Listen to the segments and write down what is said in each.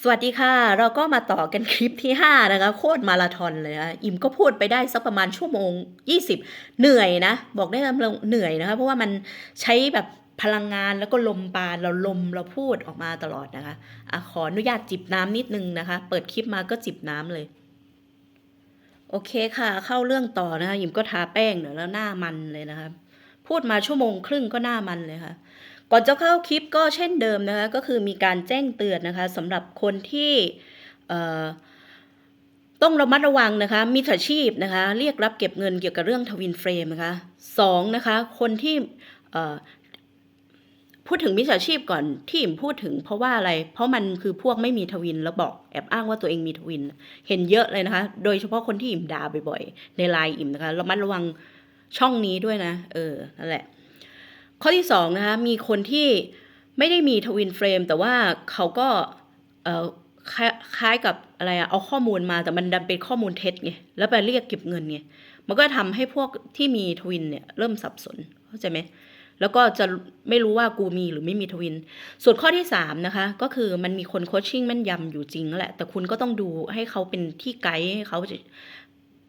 สวัสดีค่ะ เราก็มาต่อกันคลิปที่ 5 นะคะ โคตรมาราธอนเลยนะอิมก็พูดไปได้สักประมาณชั่วโมง 20 เหนื่อยนะ บอกได้เดียวเหนื่อยนะคะ เพราะว่ามันใช้แบบพลังงานแล้วก็ลมปราณเราลมเราพูดออกมาตลอดนะคะอะขออนุญาตจิบน้ำนิดนึงนะคะ เปิดคลิปมาก็จิบน้ำเลย โอเคค่ะ เข้าเรื่องต่อนะคะอิมก็ทาแป้งเดี๋ยวแล้วหน้ามันเลยนะคะ พูดมาชั่วโมงครึ่งก็หน้ามันเลยค่ะ ก่อนจะเข้าคลิปก็เช่นเดิมนะคะก็คือมีการแจ้งเตือนนะคะสำหรับคนที่ต้องระมัดระวังนะคะมิจฉาชีพนะคะ เรียกรับเก็บเงินเกี่ยวกับเรื่องทวินเฟรมนะคะสองนะคะคนที่พูดถึงมิจฉาชีพก่อนที่อิมพูดถึงเพราะว่าอะไร เพราะมันคือพวกไม่มีทวินแล้วบอกแอบอ้างว่าตัวเองมีทวิน เห็นเยอะเลยนะคะ โดยเฉพาะคนที่อิมด่าบ่อยๆ ในไลน์อิมนะคะระมัดระวังช่องนี้ด้วยนะ เออนั่นแหละ ข้อที่สองนะคะมีคนที่ไม่ได้มีทวินเฟรมแต่ว่าเขาก็คล้ายคล้ายกับอะไรอะเอาข้อมูลมาแต่มันดันเป็นข้อมูลเท็จไงแล้วไปเรียกเก็บเงินไงมันก็ทำให้พวกที่มีทวินเนี่ยเริ่มสับสนเข้าใจไหมแล้วก็จะไม่รู้ว่ากูมีหรือไม่มีทวิน ส่วนข้อที่สามนะคะก็คือมันมีคนโคชชิ่งแม่นยำอยู่จริงแหละ แต่คุณก็ต้องดูให้เขาเป็นที่ไกด์ให้เขา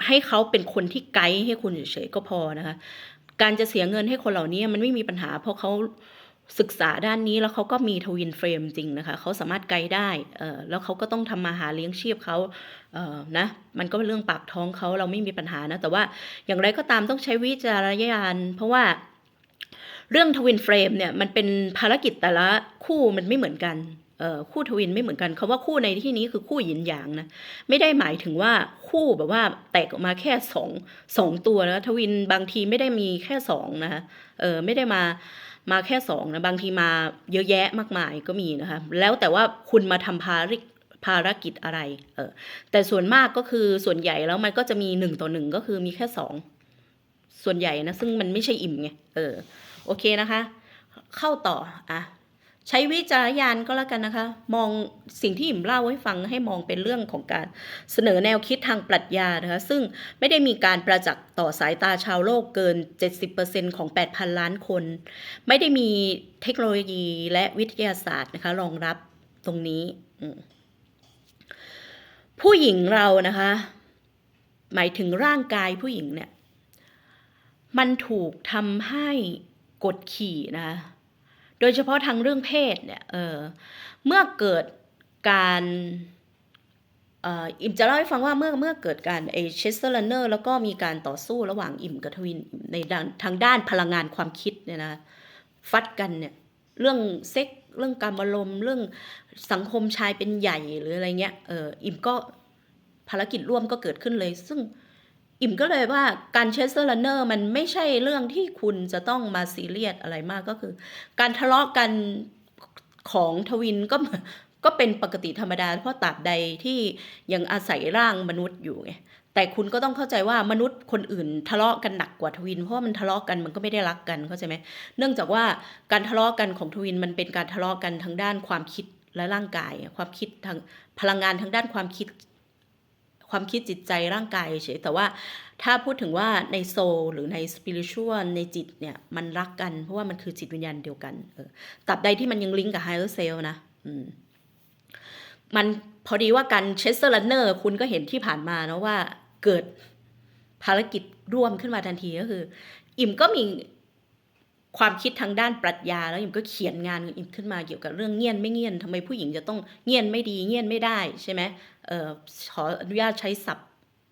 ให้เขาเป็นคนที่ไกด์ให้คุณเฉยๆก็พอนะคะ การจะเสียเงินให้คนเหล่านี้มันไม่มีปัญหา เพราะเขาศึกษาด้านนี้แล้วเขาก็มีทวินเฟรมจริงนะคะเขาสามารถไกด์ได้แล้วเขาก็ต้องทำมาหาเลี้ยงชีพเขาเนะมันก็เป็นเรื่องปากท้องเขาเราไม่มีปัญหานะแต่ว่าอย่างไรก็ตามต้องใช้วิจารณญาณเพราะว่าเรื่องทวินเฟรมเนี่ยมันเป็นภารกิจแต่ละคู่มันไม่เหมือนกัน คู่ทวินไม่เหมือนกันคาว่าคู่ในที่นี้คือคู่หยินหยางนะไม่ได้หมายถึงว่าคู่แบบว่าแตกออกมาแค่สองสองตัวนะทวินบางทีไม่ได้มีแค่สองนะคะเออไม่ได้มามาแค่สองนะบางทีมาเยอะแยะมากมายก็มีนะคะแล้วแต่ว่าคุณมาทำภาริภารกิจอะไรเออแต่ส่วนมากก็คือส่วนใหญ่แล้วมันก็จะมีหนึ่งต่อหนึ่งก็คือมีแค่สองส่วนใหญ่นะซึ่งมันไม่ใช่อิ่มไงเออโอเคนะคะ เข้าต่ออะ ใช้วิจารณญาณก็แล้วกันนะคะ มองสิ่งที่อิ่มเล่าให้ฟังให้มองเป็นเรื่องของการเสนอแนวคิดทางปรัชญานะคะ ซึ่งไม่ได้มีการประจักษ์ต่อสายตาชาวโลกเกิน 70%ของ 8,000 ล้านคน ไม่ได้มีเทคโนโลยีและวิทยาศาสตร์นะคะรองรับตรงนี้ ผู้หญิงเรานะคะ หมายถึงร่างกายผู้หญิงเนี่ย มันถูกทำให้กดขี่นะคะ โดยเฉพาะทางเรื่องเพศเนี่ยเออเมื่อเกิดการเอ่ออิมจะเล่าให้ฟังว่าเมื่อเมื่อเกิดการไอเชสเตอร์ลันเนอร์แล้วก็มีการต่อสู้ระหว่างอิมกับทวินในด้านทางด้านพลังงานความคิดเนี่ยนะฟัดกันเนี่ยเรื่องเซ็กเรื่องการอารมณ์เรื่องสังคมชายเป็นใหญ่หรืออะไรเงี้ยเอออิมก็ภารกิจร่วมก็เกิดขึ้นเลย ซึ่ง อิ่มก็เลยว่าการเชสเตอร์ลันเนอร์มันไม่ใช่เรื่องที่คุณจะต้องมาซีเรียสอะไรมากก็คือ การทะเลาะกันของทวินก็ก็เป็นปกติธรรมดา เพราะตราบใดที่ยังอาศัยร่างมนุษย์อยู่ไงแต่คุณก็ต้องเข้าใจว่ามนุษย์คนอื่นทะเลาะกันหนักกว่าทวิน เพราะมันทะเลาะกันมันก็ไม่ได้รักกันเข้าใจไหมเนื่องจากว่าการทะเลาะกันของทวินมันเป็นการทะเลาะกันทางด้านความคิดและร่างกาย ความคิดทางพลังงานทางด้านความคิด ความคิดจิตใจร่างกายเฉยแต่ว่าถ้าพูดถึงว่าในโซลหรือในสปิริชวลในจิตเนี่ยมันรักกันเพราะว่ามันคือจิตวิญญาณเดียวกันเออตับใดที่มันยังลิงก์กับไฮเออร์เซลนะอืมมันพอดีว่าการเชสเตอร์ลันเนอร์คุณก็เห็นที่ผ่านมาเนาะว่าเกิดภารกิจร่วมขึ้นมาทันทีก็คือ อิ่มก็มี ความคิดทางด้านปรัชญา แล้วอิมก็เขียนงานอิมขึ้นมาเกี่ยวกับเรื่องเงียนไม่เงียนทำไมผู้หญิงจะต้องเงียนไม่ดีเงียนไม่ได้ใช่ไหมเออขออนุญาตใช้ศัพท์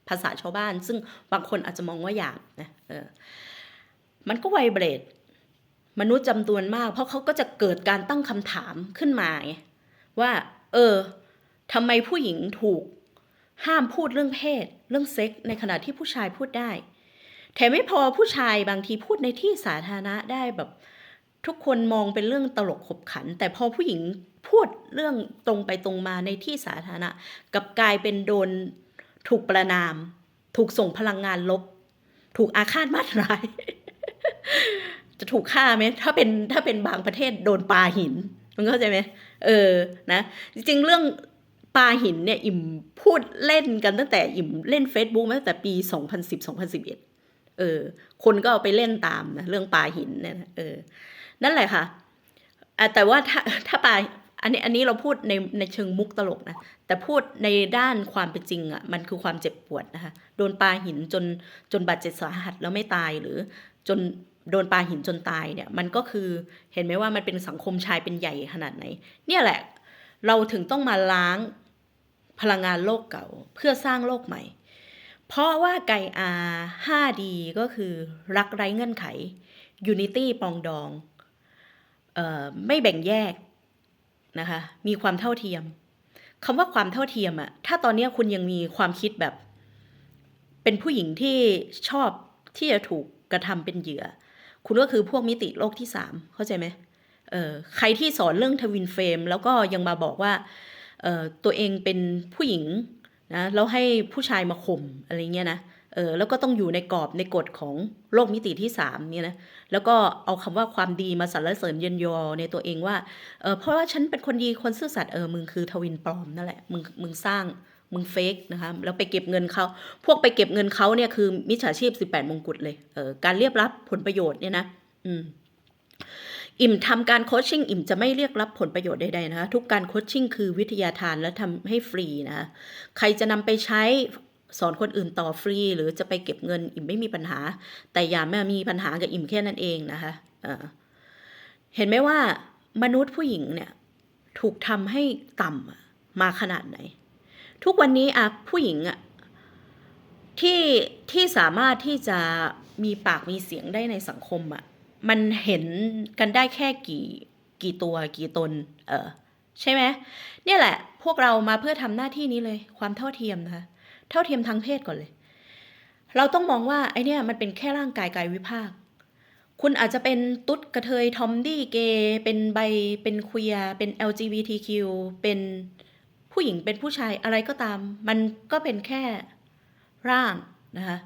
ภาษาชาวบ้าน ซึ่งบางคนอาจจะมองว่าหยาบนะเออมันก็ไวเบรดมนุษย์จำนวนมาก เพราะเขาก็จะเกิดการตั้งคำถามขึ้นมาไงว่า เออทำไมผู้หญิงถูกห้ามพูดเรื่องเพศ เรื่องเซ็กในขณะที่ผู้ชายพูดได้ แถมไม่พอผู้ชายบางทีพูดในที่สาธารณะได้แบบ ทุกคนมองเป็นเรื่องตลกขบขัน แต่พอผู้หญิงพูดเรื่องตรงไปตรงมาในที่สาธารณะกับกลายเป็นโดนถูกประนาม ถูกส่งพลังงานลบ ถูกอาฆาตมาตร้าย จะถูกฆ่าไหมถ้าเป็นถ้าเป็นบางประเทศโดนปาหิน มันเข้าใจไหมเออนะจริงเรื่องปาหินเนี่ยอิ่มพูดเล่นกันตั้งแต่อิ่มเล่น Facebook มาตั้งแต่ปี 2010-2011 เออ คนก็เอาไปเล่นตามนะเรื่องปลาหินเนี่ยเออ นั่นแหละค่ะแต่ว่าถ้าถ้าปาอันนี้อันนี้เราพูดในในเชิงมุกตลกนะ แต่พูดในด้านความเป็นจริงอะ่ะ มันคือความเจ็บปวดนะคะ โดนปลาหินจนจนบาดเจ็บสาหัสแล้วไม่ตายหรือจนโดนปลาหินจนตายเนี่ย มันก็คือเห็นไหมว่ามันเป็นสังคมชายเป็นใหญ่ขนาดไหน เนี่ยแหละ เราถึงต้องมาล้างพลังงานโลกเก่า เพื่อสร้างโลกใหม่ เพราะว่าไกอา 5D ก็คือรักไร้เงื่อนไข Unity ปองดองออไม่แบ่งแยกนะคะ มีความเท่าเทียมคำว่าความเท่าเทียมอะถ้าตอนนี้คุณยังมีความคิดแบบ เป็นผู้หญิงที่ชอบที่จะถูกกระทำเป็นเหยื่อ คุณก็คือพวกมิติโลกที่สามเข้าใจไหมเออใครที่สอนเรื่องทวินเฟรมแล้วก็ยังมาบอกว่าเออตัวเองเป็นผู้หญิง นะแล้วให้ผู้ชายมาข่มอะไรเงี้ยนะเออแล้วก็ต้องอยู่ในกรอบในกฎของโลกมิติที่สามเนี่ยนะแล้วก็เอาคำว่าความดีมาสรรเสริญเยินยอในตัวเองว่าเออเพราะว่าฉันเป็นคนดีคนซื่อสัตย์เออมึงคือทวินปลอมนั่นแหละมึงมึงสร้างมึงเฟกนะคะแล้วไปเก็บเงินเขาพวกไปเก็บเงินเขาเนี่ยคือมิจฉาชีพ 18 มงกุฎเลยเออการเรียบรับผลประโยชน์เนี่ยนะอืม อิ่มทำการโคชชิ่งอิ่มจะไม่เรียกรับผลประโยชน์ใดๆนะคะทุกการโคชชิ่งคือวิทยาทานและทำให้ฟรีนะใครจะนำไปใช้สอนคนอื่นต่อฟรี หรือจะไปเก็บเงินอิ่มไม่มีปัญหา แต่อย่ามามีปัญหากับอิ่มแค่นั้นเองนะคะเเห็นไหมว่ามนุษย์ผู้หญิงเนี่ยถูกทำให้ต่ำมาขนาดไหน ทุกวันนี้อะผู้หญิงอะที่ที่สามารถที่จะมีปากมีเสียงได้ในสังคมอะ มันเห็นกันได้แค่กี่กี่ตัวกี่ตน เออใช่ไหมเนี่ยแหละ พวกเรามาเพื่อทำหน้าที่นี้เลย ความเท่าเทียมนะคะเท่าเทียมทางเพศก่อนเลย เราต้องมองว่าไอเนี่ยมันเป็นแค่ร่างกายกายวิภาค คุณอาจจะเป็นตุ๊ดกระเทยทอมดี้เกย์เป็นใบเป็นควียเป็น LGBTQ เป็นผู้หญิงเป็นผู้ชายอะไรก็ตาม มันก็เป็นแค่ร่างนะคะ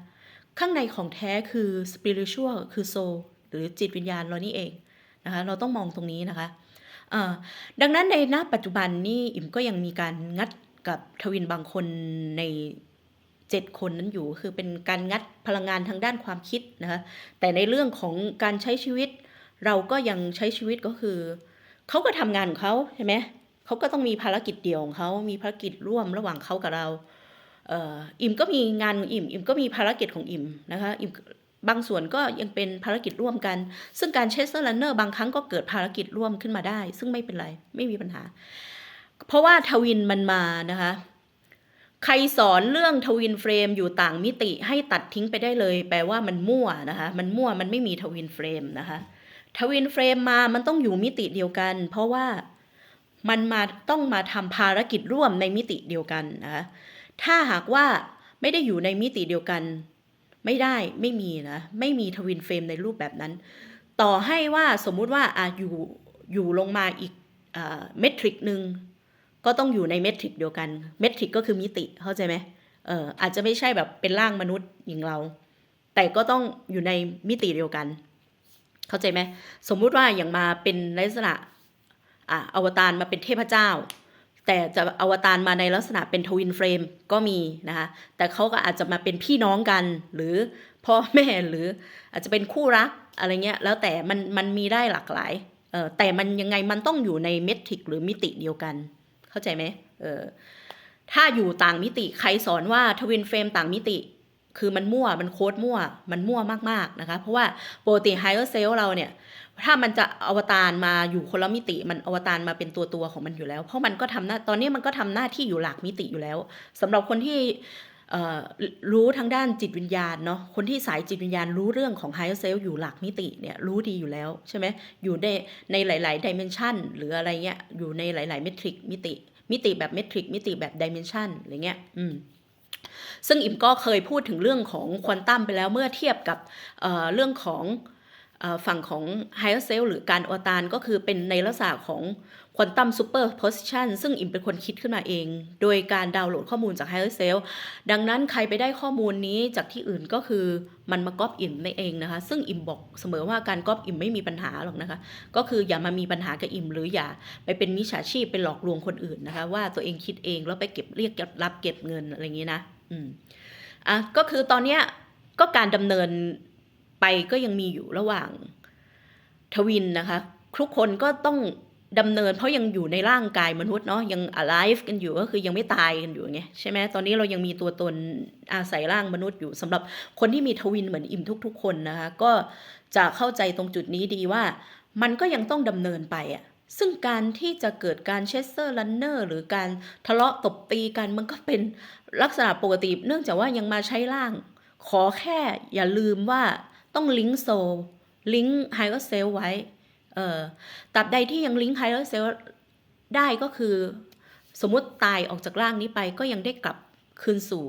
ข้างในของแท้คือ spiritual คือ soul หรือจิตวิญญาณเรานี่เองนะคะเราต้องมองตรงนี้นะคะดังนั้นในณปัจจุบันนี่อิ่มก็ยังมีการงัดกับทวินบางคนในเจ็ดคนนั้นอยู่คือเป็นการงัดพลังงานทางด้านความคิดนะคะแต่ในเรื่องของการใช้ชีวิต เราก็ยังใช้ชีวิตก็คือเขาก็ทำงานของเขาใช่ไหมเขาก็ต้องมีภารกิจเดี่ยวของเขามีภารกิจร่วมระหว่างเขากับเราอิ่มก็มีงานของอิ่มอิ่มก็มีภารกิจของอิ่มนะคะอิ่ม บางส่วนก็ยังเป็นภารกิจร่วมกัน ซึ่งการเชสเตอร์ลันเนอร์บางครั้งก็เกิดภารกิจร่วมขึ้นมาได้ ซึ่งไม่เป็นไร ไม่มีปัญหา เพราะว่าทวินมันมานะคะ ใครสอนเรื่องทวินเฟรมอยู่ต่างมิติให้ตัดทิ้งไปได้เลย แปลว่ามันมั่วนะคะ มันมั่วมันไม่มีทวินเฟรมนะคะ ทวินเฟรมมา มันต้องอยู่มิติเดียวกัน เพราะว่ามันมาต้องมาทำภารกิจร่วมในมิติเดียวกันนะคะ ถ้าหากว่าไม่ได้อยู่ในมิติเดียวกัน ไม่ได้ไม่มีนะ ไม่มีทวินเฟรมในรูปแบบนั้น ต่อให้ว่าสมมุติว่าอะอยู่อยู่ลงมาอีกเมทริกหนึ่งก็ต้องอยู่ในเมทริกเดียวกันเมทริกก็คือมิติเข้าใจไหมเอออาจจะไม่ใช่แบบเป็นร่างมนุษย์อย่างเรา แต่ก็ต้องอยู่ในมิติเดียวกัน เข้าใจไหมสมมุติว่าอย่างมาเป็นลักษณะอะอวตารมาเป็นเทพเจ้า แต่จะอวตารมาในลักษณะเป็นทวินเฟรมก็มีนะคะ แต่เขาก็อาจจะมาเป็นพี่น้องกัน หรือพ่อแม่หรืออาจจะเป็นคู่รักอะไรเงี้ย แล้วแต่มันมันมีได้หลากหลายเออแต่มันยังไงมันต้องอยู่ในเมทริกหรือมิติเดียวกัน เข้าใจไหมเออถ้าอยู่ต่างมิติใครสอนว่าทวินเฟรมต่างมิติ คือมันมั่วมันโค้ดมั่ว มันมั่วมากๆนะคะ เพราะว่าปกติไฮเออร์เซลเราเนี่ยถ้ามันจะอวตารมาอยู่คนละมิติ มันอวตารมาเป็นตัวตัวของมันอยู่แล้ว เพราะมันก็ทำหน้าตอนนี้มันก็ทำหน้าที่อยู่หลักมิติอยู่แล้วสำหรับคนที่รู้ทางด้านจิตวิญญาณเนาะคนที่สายจิตวิญญาณรู้เรื่องของไฮเซลอยู่หลักมิติเนี่ยรู้ดีอยู่แล้วใช่ไหมอยู่ในในหลายๆดิเมนชันหรืออะไรเงี้ยอยู่ในหลายๆเมทริกมิติ มิติแบบเมทริกมิติแบบดิเมนชันอะไรเงี้ยอืม ซึ่งอิมก็เคยพูดถึงเรื่องของควอนตัมไปแล้วเมื่อเทียบกับเเรื่องของ ฝั่งของ higher self หรือการอวตารก็คือเป็นในลักษณะของ quantum superposition ซึ่งอิมเป็นคนคิดขึ้นมาเอง โดยการดาวน์โหลดข้อมูลจาก higher self ดังนั้นใครไปได้ข้อมูลนี้จากที่อื่นก็คือมันมาก๊อปอิมในเองนะคะ ซึ่งอิมบอกเสมอว่าการก๊อปอิมไม่มีปัญหาหรอกนะคะ ก็คืออย่ามามีปัญหากับอิมหรืออย่าไปเป็นมิจฉาชีพเป็นหลอกลวงคนอื่นนะคะ ว่าตัวเองคิดเองแล้วไปเก็บเรียกรับเก็บเงินอะไรอย่างนี้นะ อืมอะก็คือตอนเนี้ยก็การดำเนิน ไปก็ยังมีอยู่ระหว่างทวินนะคะ ทุกคนก็ต้องดำเนินเพราะยังอยู่ในร่างกายมนุษย์เนาะยัง alive กันอยู่ก็คือยังไม่ตายกันอยู่ไงใช่ไหมตอนนี้เรายังมีตัวตนอาศัยร่างมนุษย์อยู่สำหรับคนที่มีทวินเหมือนอิมทุก ๆ คนนะคะก็จะเข้าใจตรงจุดนี้ดีว่า มันก็ยังต้องดำเนินไปอะซึ่งการที่จะเกิดการเชสเซอร์ลันเนอร์หรือการทะเลาะตบตีกันมันก็เป็นลักษณะปกติ เนื่องจากว่ายังมาใช้ร่าง ขอแค่อย่าลืมว่า ต้องลิงก์โซลิงก์ไฮเ e อร์เซลไว้เออตราบใดที่ยังลิงก์ไฮเ e อร์เซลได้ก็คือ สมมติตายออกจากร่างนี้ไปก็ยังได้กลับคืนสู่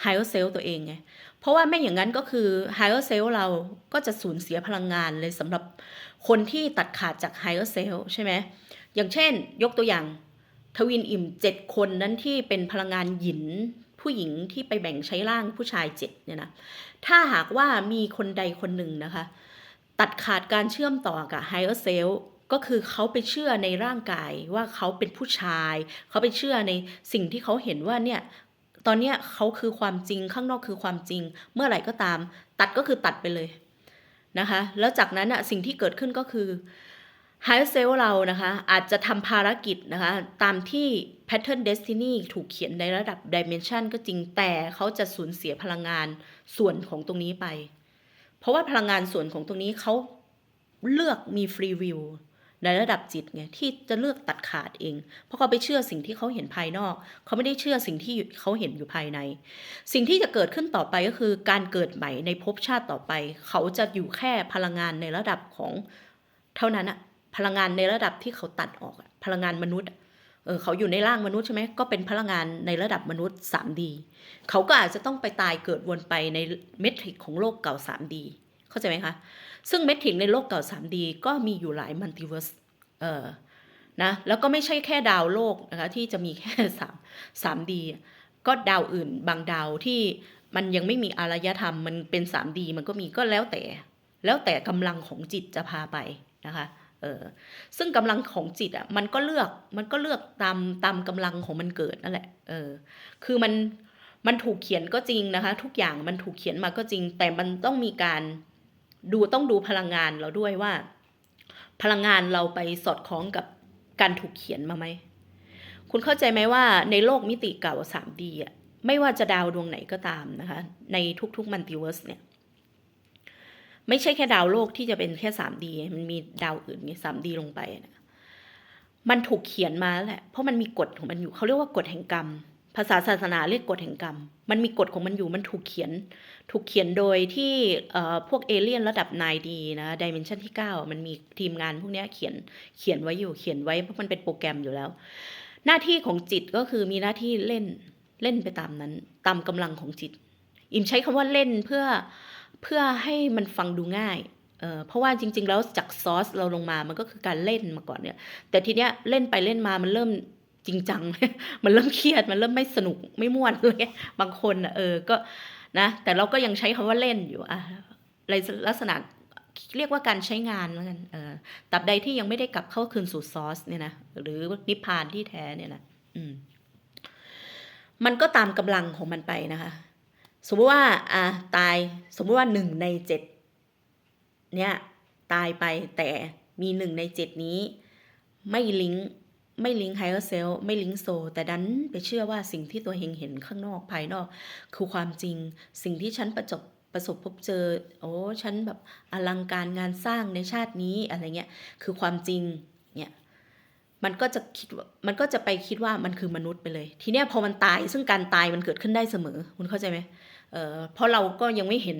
ไฮเ e อร์เซลตัวเองไงเพราะว่าไม่อย่างนั้นก็คือไฮเ e อร์เซลเราก็จะสูญเสียพลังงานเลยสำหรับคนที่ตัดขาดจากไฮเ e อร์เซลใช่ไหมอย่างเช่นยกตัวอย่างทวินอิ่มเจ็ดคนนั้นที่เป็นพลังงานหยิน ผู้หญิงที่ไปแบ่งใช้ร่างผู้ชายเจ็ดเนี่ยนะถ้าหากว่ามีคนใดคนหนึ่งนะคะ ตัดขาดการเชื่อมต่อกับไฮเ e อร์เซลก็คือเขาไปเชื่อในร่างกายว่าเขาเป็นผู้ชาย เขาไปเชื่อในสิ่งที่เขาเห็นว่าเนี่ยตอนเนี้ยเขาคือความจริงข้างนอกคือความจริง เมื่อไหร่ก็ตาม ตัดก็คือตัดไปเลยนะคะ แล้วจากนั้นอะสิ่งที่เกิดขึ้นก็คือ ไฮเซลเรานะคะอาจจะทำภารกิจนะคะตามที่ Pattern Destiny ถูกเขียนในระดับ Dimension ก็จริงแต่เขาจะสูญเสียพลังงานส่วนของตรงนี้ไป เพราะว่าพลังงานส่วนของตรงนี้เขาเลือกมีฟรีวิวในระดับจิตไงที่จะเลือกตัดขาดเอง เพราะเขาไปเชื่อสิ่งที่เขาเห็นภายนอก เขาไม่ได้เชื่อสิ่งที่เขาเห็นอยู่ภายใน สิ่งที่จะเกิดขึ้นต่อไปก็คือการเกิดใหม่ในภพชาติต่อไป เขาจะอยู่แค่พลังงานในระดับของเท่านั้นอะ พลังงานในระดับที่เขาตัดออกพลังงานมนุษย์เออเขาอยู่ในร่างมนุษย์ใช่ไหมก็เป็นพลังงานในระดับมนุษย์ 3D เขาก็อาจจะต้องไปตายเกิดวนไปในเมทริกของโลกเก่า 3D เข้าใจไหมคะ ซึ่งเมทริกในโลกเก่า 3D ก็มีอยู่หลายมัลติเวิร์สเออนะแล้วก็ไม่ใช่แค่ดาวโลกนะคะที่จะมีแค่สามสามดีก็ดาวอื่นบางดาวที่มันยังไม่มีอารยธรรมมันเป็นสามดีมันก็มีก็แล้วแต่ แล้วแต่กำลังของจิตจะพาไปนะคะ เออซึ่งกำลังของจิตอะมันก็เลือกมันก็เลือกตามตามกำลังของมันเกิดนั่นแหละเออคือมันมันถูกเขียนก็จริงนะคะ ทุกอย่างมันถูกเขียนมาก็จริง แต่มันต้องมีการดูต้องดูพลังงานเราด้วยว่า พลังงานเราไปสอดคล้องกับการถูกเขียนมาไหมคุณเข้าใจไหมว่าในโลกมิติเก่า 3D อะไม่ว่าจะดาวดวงไหนก็ตามนะคะ ในทุกๆมัลติเวิร์สเนี่ย ไม่ใช่แค่ดาวโลกที่จะเป็นแค่ 3D มันมีดาวอื่นมี 3D ลงไปนะมันถูกเขียนมาแหละ เพราะมันมีกฎของมันอยู่ เขาเรียกว่ากฎแห่งกรรม ภาษาศาสนาเรียกกฎแห่งกรรม มันมีกฎของมันอยู่ มันถูกเขียน ถูกเขียนโดยที่พวกเอเลี่ยนระดับ 9D นะดิเมนชันที่ 9 มันมีทีมงานพวกนี้เขียน เขียนไว้อยู่ เขียนไว้เพราะมันเป็นโปรแกรมอยู่แล้ว หน้าที่ของจิตก็คือมีหน้าที่เล่น เล่นไปตามนั้น ตามกำลังของจิต อิมใช้คำว่าเล่นเพื่อ เพื่อให้มันฟังดูง่ายเเพราะว่าจริง ๆ แล้วจากซอสเราลงมามันก็คือการเล่นมาก่อนเนี่ย แต่ทีเนี้ยเล่นไปเล่นมามันเริ่มจริงจัง มันเริ่มเครียด มันเริ่มไม่สนุกไม่ม่วนเลยบางคนอะเออ ก็นะ แต่เราก็ยังใช้คำว่าเล่นอยู่อะในลักษณะเรียกว่าการใช้งานแล้วกันเออตับใดที่ยังไม่ได้กลับเข้าคืนสู่ซอสเนี่ยนะ หรือนิพพานที่แท้เนี่ยนะ อืม มันก็ตามกำลังของมันไปนะคะ สมมติว่าอะตายสมมติว่าหนึ่งในเจ็ดเนี่ยตายไปแต่มีหนึ่งในเจ็ดนี้ ไม่ลิงก์ไม่ลิงก์ไฮเออร์เซลไม่ลิงก์โซ แต่ดันไปเชื่อว่าสิ่งที่ตัวเองเห็นข้างนอกภายนอก คือความจริงสิ่งที่ฉันประจบประสบพบเจอ โอ้ฉันแบบอลังการงานสร้างในชาตินี้อะไรเงี้ยคือความจริงเนี่ย มันก็จะคิดมันก็จะไปคิดว่ามันคือมนุษย์ไปเลย ทีเนี้ยพอมันตายซึ่งการตายมันเกิดขึ้นได้เสมอ คุณเข้าใจไหมเออเพราะเราก็ยังไม่เห็น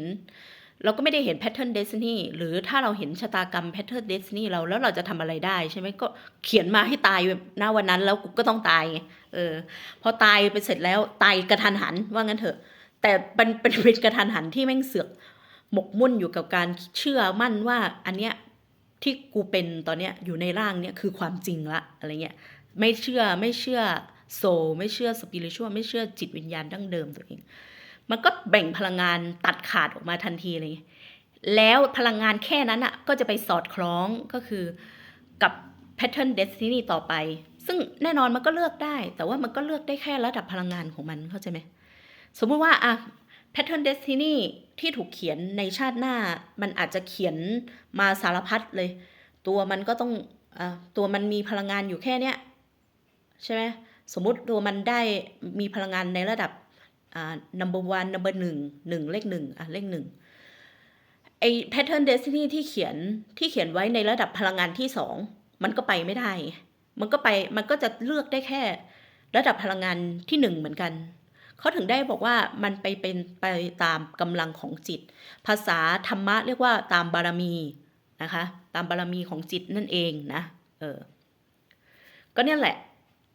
เราก็ไม่ได้เห็นแพทเทิร์นเดซนี่หรือถ้าเราเห็นชะตากรรมแพทเทิร์นเดซนี่เราแล้วเราจะทำอะไรได้ใช่ไหมก็เขียนมาให้ตายหน้าวันนั้นแล้วกูก็ต้องตายไงเออพอตายไปเสร็จแล้วตายกระทันหันว่างั้นเถอะ แต่เป็นเป็นเป็นกระทันหันที่แม่งเสือกหมกมุ่นอยู่กับการเชื่อมั่นว่าอันเนี้ย ที่กูเป็นตอนเนี้ยอยู่ในร่างเนี้ยคือความจริงละอะไรเงี้ยไม่เชื่อไม่เชื่อโซไม่เชื่อสปิริตชัวไม่เชื่อจิตวิญญาณดั้งเดิมตัวเอง มันก็แบ่งพลังงานตัดขาดออกมาทันทีเลยแล้วพลังงานแค่นั้นอะก็จะไปสอดคล้องก็คือกับ pattern destiny ต่อไป ซึ่งแน่นอนมันก็เลือกได้ แต่ว่ามันก็เลือกได้แค่ระดับพลังงานของมันเข้าใจไหมสมมุติว่าอะ pattern destiny ที่ถูกเขียนในชาติหน้า มันอาจจะเขียนมาสารพัดเลย ตัวมันก็ต้องอตัวมันมีพลังงานอยู่แค่เนี้ยใช่ไหมสมมติตัวมันได้มีพลังงานในระดับอ่า number one number หนึ่งหนึ่งเลขหนึ่งอะเลขหนึ่งไอ้ pattern destiny ที่เขียนที่เขียนไว้ในระดับพลังงานที่สองมันก็ไปไม่ได้ มันก็ไปมันก็จะเลือกได้แค่ ระดับพลังงานที่หนึ่งเหมือนกัน เขาถึงได้บอกว่ามันไปเป็นไปตามกำลังของจิต ภาษาธรรมะเรียกว่าตามบารมีนะคะ ตามบารมีของจิตนั่นเองนะเออก็เนี่ยแหละ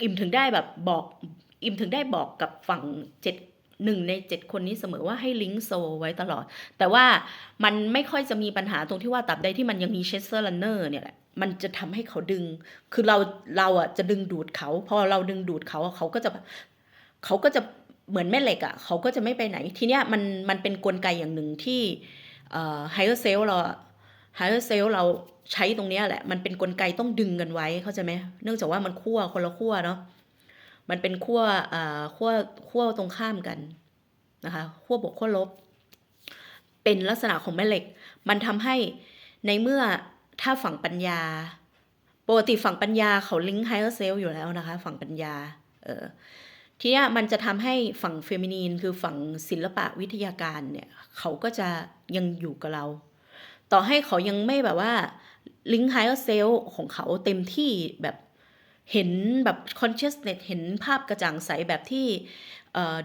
อิมถึงได้แบบบอกอิมถึงได้บอกกับฝั่งเจ็ดหนึ่งในเจ็ดคนนี้เสมอว่าให้ลิงก์โซไว้ตลอด แต่ว่ามันไม่ค่อยจะมีปัญหาตรงที่ว่าตับใดที่มันยังมีเชสเซอร์ลันเนอร์เนี่ยแหละมันจะทำให้เขาดึง คือเราเราอะจะดึงดูดเขา พอเราดึงดูดเขาเขาก็จะเขาก็จะ เหมือนแม่เหล็กอะเขาก็จะไม่ไปไหน ทีเนี้ยมันมันเป็นกลไกอย่างหนึ่งที่ไฮเออร์เซลเราไฮเออร์เซลเราใช้ตรงเนี้ยแหละ มันเป็นกลไกต้องดึงกันไว้เข้าใจไหมเนื่องจากว่ามันขั้วคนละขั้วเนาะมันเป็นขั้วอ่าขั้วขั้วตรงข้ามกันนะคะขั้วบวกขั้วลบ เป็นลักษณะของแม่เหล็ก มันทำให้ในเมื่อถ้าฝั่งปัญญาปกติฝั่งปัญญาเขาลิงก์ไฮเออร์เซลอยู่แล้วนะคะ ฝั่งปัญญาเออ ทีนี้มันจะทำให้ฝั่งเฟมินีนคือฝั่งศิลปะวิทยาการเนี่ยเขาก็จะยังอยู่กับเรา ต่อให้เขายังไม่แบบว่าลิงก์ไฮเออร์เซลของเขาเต็มที่แบบ เห็นแบบ consciousness เห็นภาพกระจ่างใสแบบที่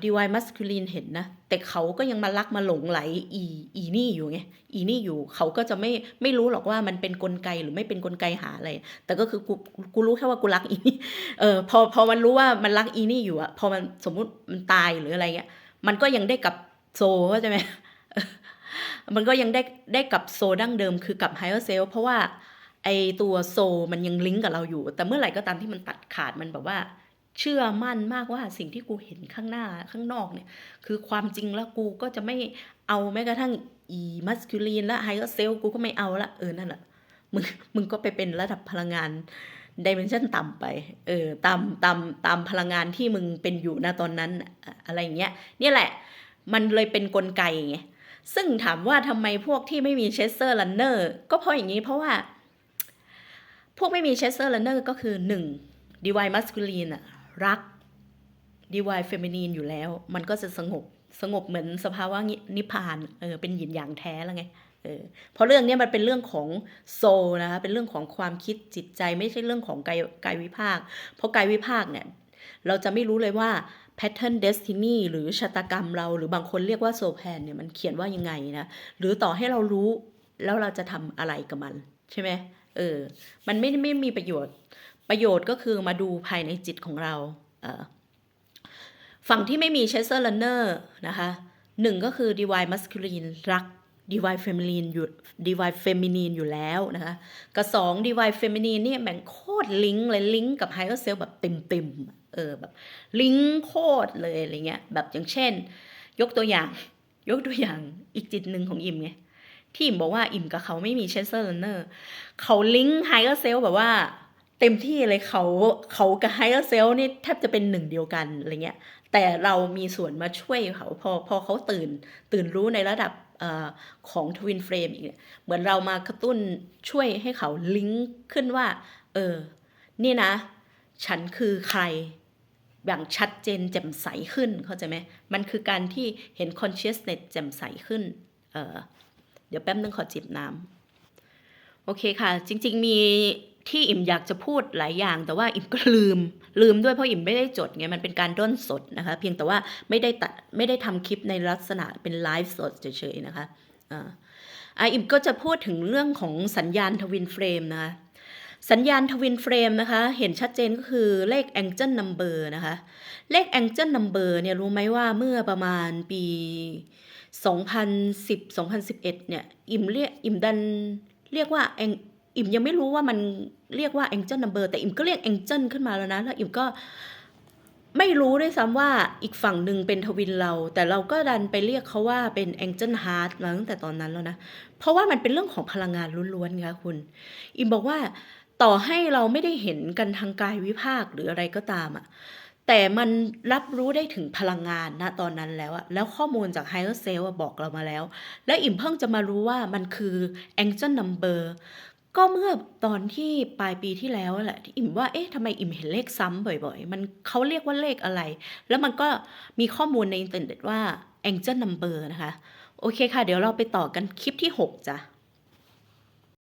divine masculine เห็นนะ แต่เขาก็ยังมารักมาหลงไหลอีอีนี่อยู่ไงอีนี่อยู่เขาก็จะไม่ไม่รู้หรอกว่ามันเป็นกลไกหรือไม่เป็นกลไกหาอะไร แต่ก็คือกูกูรู้แค่ว่ากูรักอีนี่เออพอพอมันรู้ว่ามันรักอีนี่อยู่อะพอมันสมมุติมันตายหรืออะไรเงี้ยมันก็ยังได้กับโซเข้าใจไหมมันก็ยังได้ได้กับโซดั้งเดิมคือกับไฮเออร์เซลเพราะว่า ไอตัวโซมันยังลิงก์กับเราอยู่ แต่เมื่อไหร่ก็ตามที่มันตัดขาดมันแบบว่า เชื่อมั่นมากว่าสิ่งที่กูเห็นข้างหน้าข้างนอกเนี่ย คือความจริงแล้วกูก็จะไม่เอาแม้กระทั่งอีมัสคิลีนและไฮเออร์เซลกูก็ไม่เอาละเออนั่นแหละมึงมึงก็ไปเป็นระดับพลังงานดิเมนชันต่ำไป เออตามตามตามพลังงานที่มึงเป็นอยู่ณตอนนั้นอะไรอย่างเงี้ยนี่แหละ มันเลยเป็นกลไกไงซึ่งถามว่าทำไมพวกที่ไม่มีเชสเซอร์ลันเนอร์ก็เพราะอย่างนี้เพราะว่า พวกไม่มีเชสเซอร์ลันเนอร์ก็คือหนึ่งดีวายมัสคูลีนรักดีวายเฟมินีนอยู่แล้ว มันก็จะสงบสงบเหมือนสภาวะนิพพานเออเป็นหยินอย่างแท้แล้วไงเออเพราะเรื่องนี้มันเป็นเรื่องของโซลนะคะเป็นเรื่องของความคิดจิตใจไม่ใช่เรื่องของกายกายวิภาค เพราะกายวิภาคเนี่ยเราจะไม่รู้เลยว่า pattern destiny หรือชะตากรรมเรา หรือบางคนเรียกว่าโซแพนเนี่ยมันเขียนว่ายังไงนะหรือต่อให้เรารู้แล้วเราจะทำอะไรกับมันใช่ไหม เออ มันไม่ไม่มีประโยชน์ ประโยชน์ก็คือมาดูภายในจิตของเรา เออฝั่งที่ไม่มีเชสเซอร์ลันเนอร์นะคะหนึ่งก็คือ divine masculine รัก divine feminine อยู่ divine feminine อยู่แล้วนะคะกับสอง divine feminine เนี่ยแบ่งโคตรลิงก์เลยลิงก์กับ higher self แบบเต็มๆเออแบบลิงก์โคตรเลยอะไรเงี้ยแบบอย่างเช่น ยกตัวอย่าง ยกตัวอย่างอีกจิตหนึ่งของอิมไง ที่อิมบอกว่าอิ่มกับเขาไม่มีเชสเซอร์ลันเนอร์เขาลิงก์ไฮเออร์เซลแบบว่าเต็มที่เลยเขาเขากับไฮเออร์เซลนี่แทบจะเป็นหนึ่งเดียวกันอะไรเงี้ยแต่เรามีส่วนมาช่วยเขาพอพอเขาตื่น ตื่นรู้ในระดับออของทวินเฟรมอีกเนี่ยเหมือนเรามากระตุ้นช่วยให้เขาลิงก์ขึ้นว่า เออ นี่นะ ฉันคือใครอย่างชัดเจนแจ่มใสขึ้นเข้าใจไหมมันคือการที่เห็น consciousness แจ่มใสขึ้นเออ เดี๋ยวแป๊บนึงขอจิบน้ำโอเคค่ะ จริง ๆ มีที่อิ่มอยากจะพูดหลายอย่าง แต่ว่าอิ่มก็ลืมลืมด้วยเพราะอิ่มไม่ได้จดไงมันเป็นการด้นสดนะคะ เพียงแต่ว่าไม่ได้ตัดไม่ได้ทำคลิปในลักษณะเป็นไลฟ์สดเฉยๆนะคะอ่าอิ่มก็จะพูดถึงเรื่องของสัญญาณทวินเฟรมนะคะสัญญาณทวินเฟรมนะคะ เห็นชัดเจนก็คือเลข Angel Number นะคะ เลข Angel Number เนี่ยรู้ไหมว่าเมื่อประมาณปี 2010 2011 เนี่ย อิมเรียกอิมดันเรียกว่า Ang- อิ่มยังไม่รู้ว่ามันเรียกว่า Angel Number แต่อิมก็เรียก Angel ขึ้นมาแล้วนะ แล้วอิมก็ไม่รู้ด้วยซ้ำว่าอีกฝั่งหนึ่งเป็นทวินเรา แต่เราก็ดันไปเรียกเขาว่าเป็น Angel Heart มาตั้งแต่ตอนนั้นแล้วนะ เพราะว่ามันเป็นเรื่องของพลังงานล้วนๆค่ะคุณ อิมบอกว่าต่อให้เราไม่ได้เห็นกันทางกายวิภาคหรืออะไรก็ตามอะ แต่มันรับรู้ได้ถึงพลังงานณตอนนั้นแล้วอะแล้วข้อมูลจาก Higher Self บอกเรามาแล้ว แล้วอิ่มเพิ่งจะมารู้ว่ามันคือ Angel Number ก็เมื่อตอนที่ปลายปีที่แล้วแหละที่อิ่มว่าเอ๊ะทำไมอิ่มเห็นเลขซ้ำบ่อยๆ มันเขาเรียกว่าเลขอะไร แล้วมันก็มีข้อมูลในอินเทอร์เน็ตว่า angel number นะคะ โอเคค่ะ เดี๋ยวเราไปต่อกันคลิปที่ 6จ้ะ